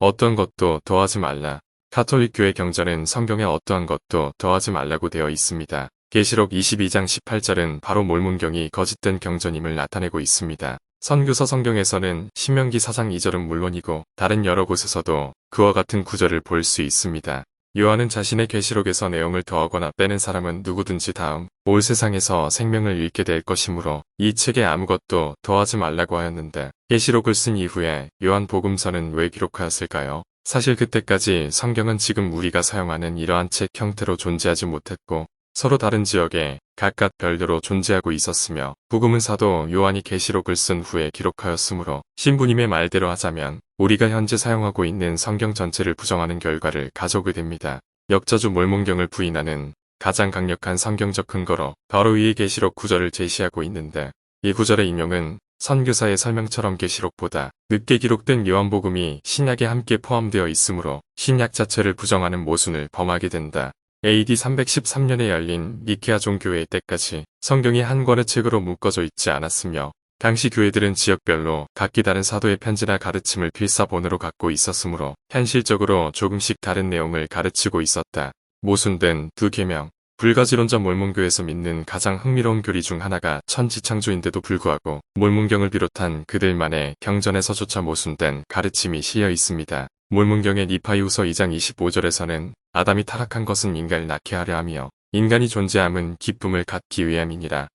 어떠한 것도 더하지 말라. 카톨릭 교회 경전은 성경에 어떠한 것도 더하지 말라고 되어 있습니다. 계시록 22장 18절은 바로 몰문경이 거짓된 경전임을 나타내고 있습니다. 선교서 성경에서는 신명기 4장 2절은 물론이고 다른 여러 곳에서도 그와 같은 구절을 볼 수 있습니다. 요한은 자신의 계시록에서 내용을 더하거나 빼는 사람은 누구든지 다음 올 세상에서 생명을 잃게 될 것이므로 이 책에 아무것도 더하지 말라고 하였는데 계시록을 쓴 이후에 요한 복음서는 왜 기록하였을까요? 사실 그때까지 성경은 지금 우리가 사용하는 이러한 책 형태로 존재하지 못했고 서로 다른 지역에 각각 별도로 존재하고 있었으며 복음은 사도 요한이 계시록을 쓴 후에 기록하였으므로 신부님의 말대로 하자면 우리가 현재 사용하고 있는 성경 전체를 부정하는 결과를 가져오게 됩니다. 역저주 몰몬경을 부인하는 가장 강력한 성경적 근거로 바로 이 계시록 구절을 제시하고 있는데 이 구절의 인용은 선교사의 설명처럼 계시록보다 늦게 기록된 요한복음이 신약에 함께 포함되어 있으므로 신약 자체를 부정하는 모순을 범하게 된다. AD 313년에 열린 니케아 종교회 때까지 성경이 한 권의 책으로 묶어져 있지 않았으며 당시 교회들은 지역별로 각기 다른 사도의 편지나 가르침을 필사본으로 갖고 있었으므로 현실적으로 조금씩 다른 내용을 가르치고 있었다. 모순된 두 계명, 불가지론자 몰문교에서 믿는 가장 흥미로운 교리 중 하나가 천지창조인데도 불구하고 몰문경을 비롯한 그들만의 경전에서조차 모순된 가르침이 실려 있습니다. 몰문경의 니파이후서 2장 25절에서는 아담이 타락한 것은 인간을 낳게 하려 하며 인간이 존재함은 기쁨을 갖기 위함이니라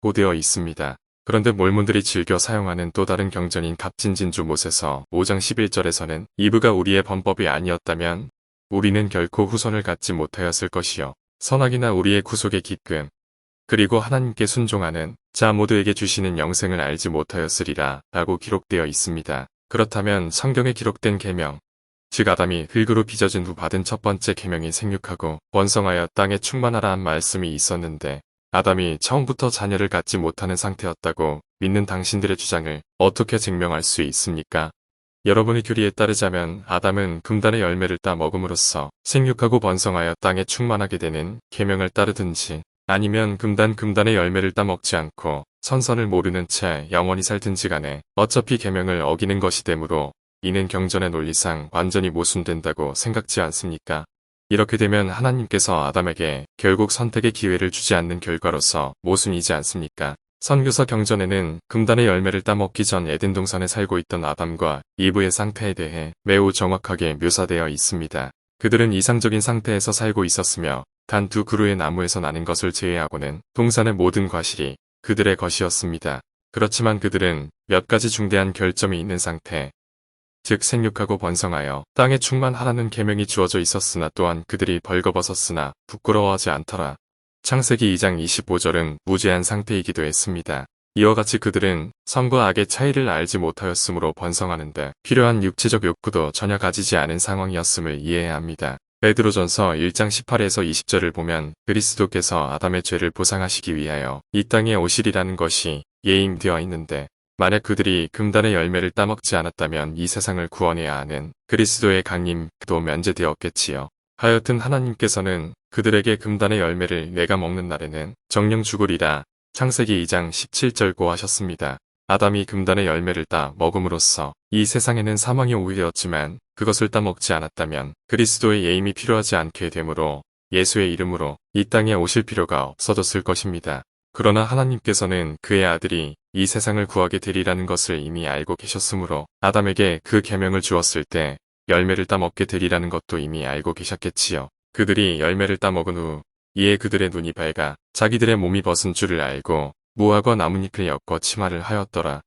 고되어 있습니다. 그런데 몰몬들이 즐겨 사용하는 또 다른 경전인 갑진진주 못에서 5장 11절에서는 이브가 우리의 범법이 아니었다면 우리는 결코 후손을 갖지 못하였을 것이요 선악이나 우리의 구속의 기쁨, 그리고 하나님께 순종하는 자 모두에게 주시는 영생을 알지 못하였으리라 라고 기록되어 있습니다. 그렇다면 성경에 기록된 계명, 즉 아담이 흙으로 빚어진 후 받은 첫 번째 계명이 생육하고 번성하여 땅에 충만하라 한 말씀이 있었는데 아담이 처음부터 자녀를 갖지 못하는 상태였다고 믿는 당신들의 주장을 어떻게 증명할 수 있습니까? 여러분의 교리에 따르자면 아담은 금단의 열매를 따 먹음으로써 생육하고 번성하여 땅에 충만하게 되는 계명을 따르든지 아니면 금단 금단의 열매를 따 먹지 않고 선선을 모르는 채 영원히 살든지 간에 어차피 계명을 어기는 것이 되므로 이는 경전의 논리상 완전히 모순된다고 생각지 않습니까? 이렇게 되면 하나님께서 아담에게 결국 선택의 기회를 주지 않는 결과로서 모순이지 않습니까? 선교사 경전에는 금단의 열매를 따먹기 전 에덴 동산에 살고 있던 아담과 이브의 상태에 대해 매우 정확하게 묘사되어 있습니다. 그들은 이상적인 상태에서 살고 있었으며 단 두 그루의 나무에서 나는 것을 제외하고는 동산의 모든 과실이 그들의 것이었습니다. 그렇지만 그들은 몇 가지 중대한 결점이 있는 상태, 즉 생육하고 번성하여 땅에 충만하라는 계명이 주어져 있었으나 또한 그들이 벌거벗었으나 부끄러워하지 않더라. 창세기 2장 25절은 무죄한 상태이기도 했습니다. 이와 같이 그들은 선과 악의 차이를 알지 못하였으므로 번성하는데 필요한 육체적 욕구도 전혀 가지지 않은 상황이었음을 이해해야 합니다. 베드로전서 1장 18에서 20절을 보면 그리스도께서 아담의 죄를 보상하시기 위하여 이 땅에 오시리라는 것이 예임되어 있는데 만약 그들이 금단의 열매를 따먹지 않았다면 이 세상을 구원해야 하는 그리스도의 강림도 면제되었겠지요. 하여튼 하나님께서는 그들에게 금단의 열매를 내가 먹는 날에는 정령 죽으리라 창세기 2장 17절 고하셨습니다. 아담이 금단의 열매를 따 먹음으로써 이 세상에는 사망이 오게 되었지만 그것을 따 먹지 않았다면 그리스도의 예임이 필요하지 않게 되므로 예수의 이름으로 이 땅에 오실 필요가 없어졌을 것입니다. 그러나 하나님께서는 그의 아들이 이 세상을 구하게 되리라는 것을 이미 알고 계셨으므로 아담에게 그 계명을 주었을 때 열매를 따먹게 되리라는 것도 이미 알고 계셨겠지요. 그들이 열매를 따먹은 후 이에 그들의 눈이 밝아 자기들의 몸이 벗은 줄을 알고 무화과 나뭇잎을 엮어 치마를 하였더라.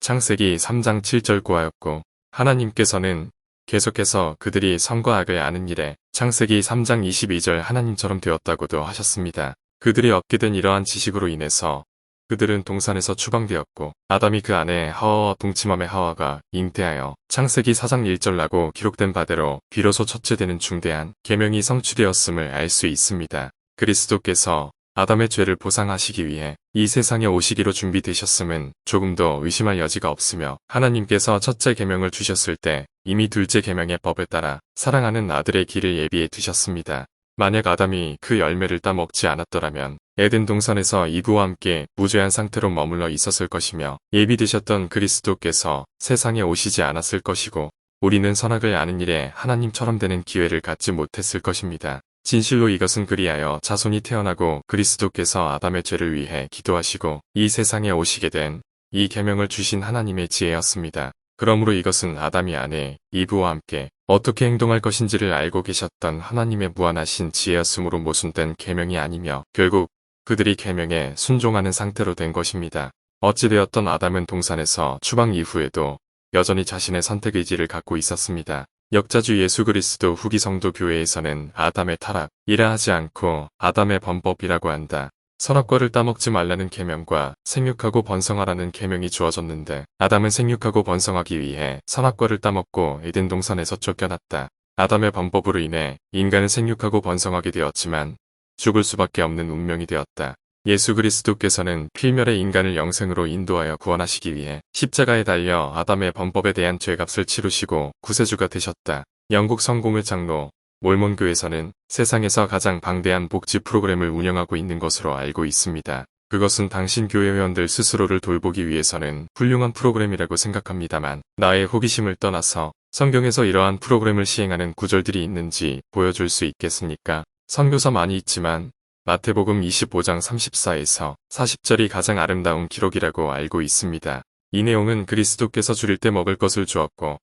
창세기 3장 7절 고하였고 하나님께서는 계속해서 그들이 선과 악을 아는 일에 창세기 3장 22절 하나님처럼 되었다고도 하셨습니다. 그들이 얻게 된 이러한 지식으로 인해서 그들은 동산에서 추방되었고 아담이 그 안에 하와와 동침함의 하와가 잉태하여 창세기 4장 1절 라고 기록된 바대로 비로소 첫째 되는 중대한 계명이 성취되었음을 알 수 있습니다. 그리스도께서 아담의 죄를 보상하시기 위해 이 세상에 오시기로 준비되셨음은 조금도 의심할 여지가 없으며 하나님께서 첫째 계명을 주셨을 때 이미 둘째 계명의 법을 따라 사랑하는 아들의 길을 예비해 두셨습니다. 만약 아담이 그 열매를 따먹지 않았더라면 에덴 동산에서 이브와 함께 무죄한 상태로 머물러 있었을 것이며 예비되셨던 그리스도께서 세상에 오시지 않았을 것이고 우리는 선악을 아는 일에 하나님처럼 되는 기회를 갖지 못했을 것입니다. 진실로 이것은 그리하여 자손이 태어나고 그리스도께서 아담의 죄를 위해 기도하시고 이 세상에 오시게 된 이 계명을 주신 하나님의 지혜였습니다. 그러므로 이것은 아담이 아내 이브와 함께 어떻게 행동할 것인지를 알고 계셨던 하나님의 무한하신 지혜였으므로 모순된 계명이 아니며 결국 그들이 계명에 순종하는 상태로 된 것입니다. 어찌되었던 아담은 동산에서 추방 이후에도 여전히 자신의 선택 의지를 갖고 있었습니다. 역자주 예수 그리스도 후기 성도 교회에서는 아담의 타락이라 하지 않고 아담의 범법이라고 한다. 선악과를 따먹지 말라는 계명과 생육하고 번성하라는 계명이 주어졌는데 아담은 생육하고 번성하기 위해 선악과를 따먹고 에덴 동산에서 쫓겨났다. 아담의 범법으로 인해 인간은 생육하고 번성하게 되었지만 죽을 수밖에 없는 운명이 되었다. 예수 그리스도께서는 필멸의 인간을 영생으로 인도하여 구원하시기 위해 십자가에 달려 아담의 범법에 대한 죄값을 치르시고 구세주가 되셨다. 영국 성공의 장로 몰몬교에서는 세상에서 가장 방대한 복지 프로그램을 운영하고 있는 것으로 알고 있습니다. 그것은 당신 교회 회원들 스스로를 돌보기 위해서는 훌륭한 프로그램이라고 생각합니다만 나의 호기심을 떠나서 성경에서 이러한 프로그램을 시행하는 구절들이 있는지 보여줄 수 있겠습니까? 선교사 많이 있지만 마태복음 25장 34에서 40절이 가장 아름다운 기록이라고 알고 있습니다. 이 내용은 그리스도께서 줄일 때 먹을 것을 주었고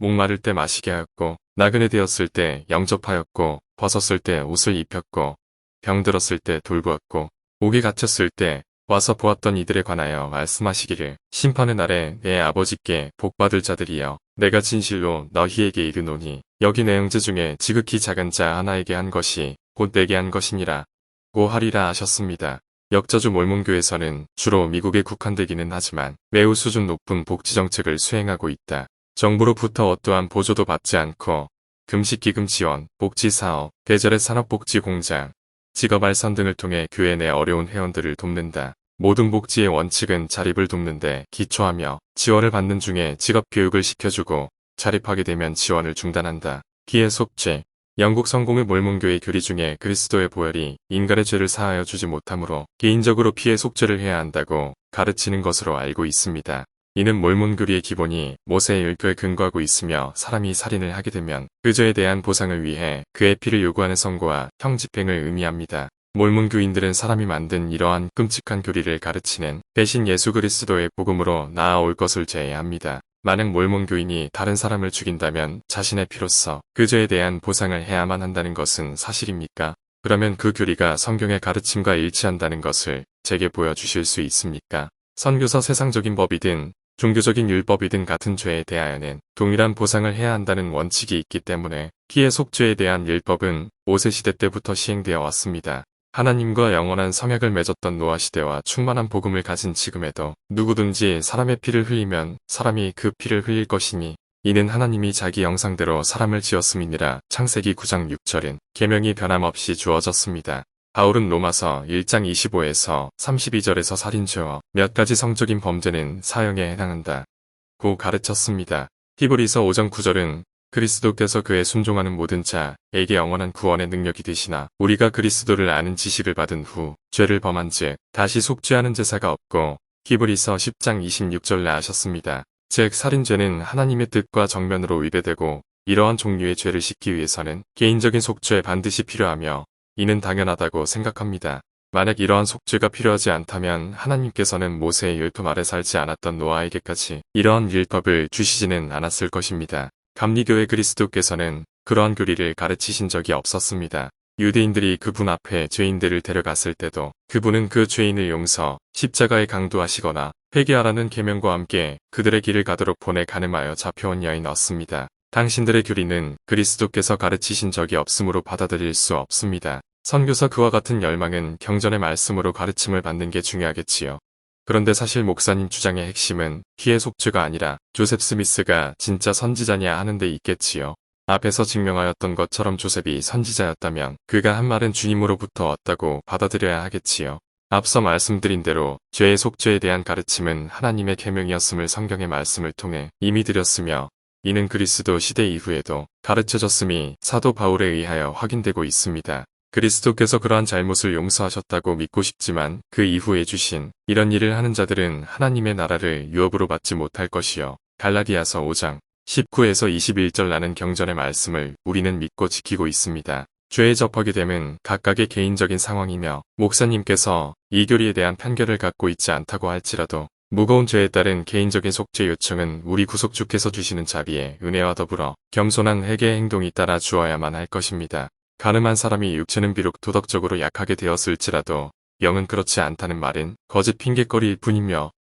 목마를 때 마시게 하였고 나그네 되었을 때 영접하였고 벗었을 때 옷을 입혔고 병들었을 때 돌보았고 옥에 갇혔을 때 와서 보았던 이들에 관하여 말씀하시기를 심판의 날에 내 아버지께 복받을 자들이여 내가 진실로 너희에게 이르노니 여기 내 형제 중에 지극히 작은 자 하나에게 한 것이 곧 내게 한 것이니라 고 하리라 하셨습니다. 역자주 몰몬교에서는 주로 미국에 국한되기는 하지만 매우 수준 높은 복지 정책을 수행하고 있다. 정부로부터 어떠한 보조도 받지 않고 금식기금 지원, 복지사업, 계절의 산업복지공장, 직업알선 등을 통해 교회 내 어려운 회원들을 돕는다. 모든 복지의 원칙은 자립을 돕는데 기초하며 지원을 받는 중에 직업교육을 시켜주고 자립하게 되면 지원을 중단한다. 기회 속죄 영국 성공의 몰몬교의 교리 중에 그리스도의 보혈이 인간의 죄를 사하여 주지 못하므로 개인적으로 피해 속죄를 해야 한다고 가르치는 것으로 알고 있습니다. 이는 몰몬교리의 기본이 모세의 율교에 근거하고 있으며 사람이 살인을 하게 되면 그 죄에 대한 보상을 위해 그의 피를 요구하는 선고와 형집행을 의미합니다. 몰몬교인들은 사람이 만든 이러한 끔찍한 교리를 가르치는 대신 예수 그리스도의 복음으로 나아올 것을 제외합니다. 만약 몰몬교인이 다른 사람을 죽인다면 자신의 피로써 그 죄에 대한 보상을 해야만 한다는 것은 사실입니까? 그러면 그 교리가 성경의 가르침과 일치한다는 것을 제게 보여주실 수 있습니까? 선교사 세상적인 법이든 종교적인 율법이든 같은 죄에 대하여는 동일한 보상을 해야 한다는 원칙이 있기 때문에 피해 속죄에 대한 율법은 5세 시대 때부터 시행되어 왔습니다. 하나님과 영원한 성약을 맺었던 노아 시대와 충만한 복음을 가진 지금에도 누구든지 사람의 피를 흘리면 사람이 그 피를 흘릴 것이니 이는 하나님이 자기 영상대로 사람을 지었음이니라 창세기 9장 6절은 계명이 변함없이 주어졌습니다. 바울은 로마서 1장 25에서 32절에서 살인죄와 몇 가지 성적인 범죄는 사형에 해당한다. 고 가르쳤습니다. 히브리서 5장 9절은 그리스도께서 그에 순종하는 모든 자에게 영원한 구원의 능력이 되시나 우리가 그리스도를 아는 지식을 받은 후 죄를 범한 즉 다시 속죄하는 제사가 없고 히브리서 10장 26절에 하셨습니다. 즉 살인죄는 하나님의 뜻과 정면으로 위배되고 이러한 종류의 죄를 씻기 위해서는 개인적인 속죄 반드시 필요하며 이는 당연하다고 생각합니다. 만약 이러한 속죄가 필요하지 않다면 하나님께서는 모세의 율법 아래 살지 않았던 노아에게까지 이러한 율법을 주시지는 않았을 것입니다. 감리교회 그리스도께서는 그러한 교리를 가르치신 적이 없었습니다. 유대인들이 그분 앞에 죄인들을 데려갔을 때도 그분은 그 죄인을 용서, 십자가에 강도하시거나 회개하라는 계명과 함께 그들의 길을 가도록 보내 가늠하여 잡혀온 여인 얻습니다. 당신들의 교리는 그리스도께서 가르치신 적이 없으므로 받아들일 수 없습니다. 선교사 그와 같은 열망은 경전의 말씀으로 가르침을 받는 게 중요하겠지요. 그런데 사실 목사님 주장의 핵심은 피해 속죄가 아니라 조셉 스미스가 진짜 선지자냐 하는 데 있겠지요. 앞에서 증명하였던 것처럼 조셉이 선지자였다면 그가 한 말은 주님으로부터 왔다고 받아들여야 하겠지요. 앞서 말씀드린 대로 죄의 속죄에 대한 가르침은 하나님의 계명이었음을 성경의 말씀을 통해 이미 드렸으며 이는 그리스도 시대 이후에도 가르쳐졌음이 사도 바울에 의하여 확인되고 있습니다. 그리스도께서 그러한 잘못을 용서하셨다고 믿고 싶지만 그 이후에 주신 이런 일을 하는 자들은 하나님의 나라를 유업으로 받지 못할 것이요. 갈라디아서 5장 19에서 21절 나는 경전의 말씀을 우리는 믿고 지키고 있습니다. 죄에 접하게 되면 각각의 개인적인 상황이며 목사님께서 이 교리에 대한 편견을 갖고 있지 않다고 할지라도 무거운 죄에 따른 개인적인 속죄 요청은 우리 구속주께서 주시는 자비에 은혜와 더불어 겸손한 회개 행동이 따라 주어야만 할 것입니다. 가늠한 사람이 육체는 비록 도덕적으로 약하게 되었을지라도 영은 그렇지 않다는 말은 거짓 핑계거리일 뿐이며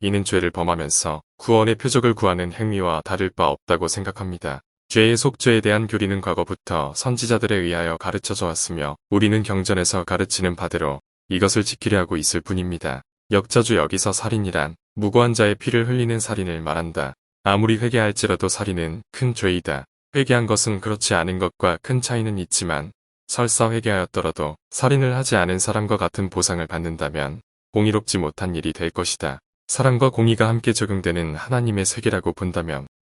이는 죄를 범하면서 구원의 표적을 구하는 행위와 다를 바 없다고 생각합니다. 죄의 속죄에 대한 교리는 과거부터 선지자들에 의하여 가르쳐져 왔으며 우리는 경전에서 가르치는 바대로 이것을 지키려 하고 있을 뿐입니다. 역자주 여기서 살인이란 무고한 자의 피를 흘리는 살인을 말한다. 아무리 회개할지라도 살인은 큰 죄이다. 회개한 것은 그렇지 않은 것과 큰 차이는 있지만 설사 회개하였더라도 살인을 하지 않은 사람과 같은 보상을 받는다면 공의롭지 못한 일이 될 것이다. 사랑과 공의가 함께 적용되는 하나님의 세계라고 본다면